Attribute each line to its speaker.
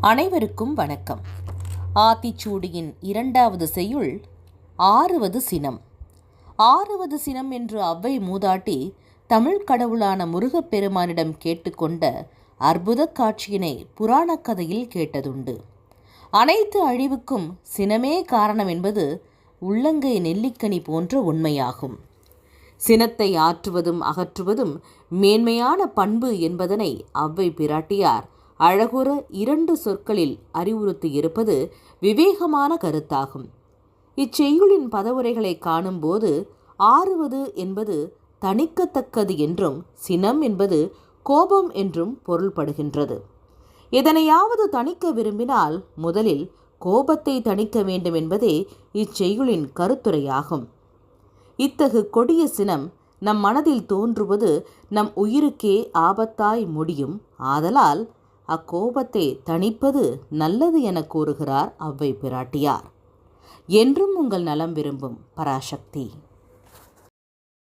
Speaker 1: அனைவருக்கும் வணக்கம். ஆத்திச்சூடியின் இரண்டாவது செய்யுள் ஆறுவது சினம். ஆறுவது சினம் என்று அவ்வை மூதாட்டி தமிழ் கடவுளான முருகப்பெருமானிடம் கேட்டுக்கொண்ட அற்புதக் காட்சியினை புராணக் கதையில் கேட்டதுண்டு. அனைத்து அழிவுக்கும் சினமே காரணம் என்பது உள்ளங்கை நெல்லிக்கனி போன்ற உண்மையாகும். சினத்தை ஆற்றுவதும் அகற்றுவதும் மேன்மையான பண்பு என்பதனை அவ்வை பிராட்டியார் அழகுற இரண்டு சொற்களில் அறிவுறுத்தியிருப்பது விவேகமான கருத்தாகும். இச்செய்யுளின் பதவுரைகளை காணும்போது ஆறுவது என்பது தணிக்கத்தக்கது என்றும் சினம் என்பது கோபம் என்றும் பொருள்படுகின்றது. எதனையாவது தணிக்க விரும்பினால் முதலில் கோபத்தை தணிக்க வேண்டும் என்பதே இச்செய்யுளின் கருத்துரையாகும். இத்தகு கொடிய சினம் நம் மனதில் தோன்றுவது நம் உயிருக்கே ஆபத்தாய் முடியும். ஆதலால் அக்கோபத்தை தணிப்பது நல்லது என கூறுகிறார் அவ்வை பிராட்டியார். என்றும் உங்கள் நலம் விரும்பும் பராசக்தி.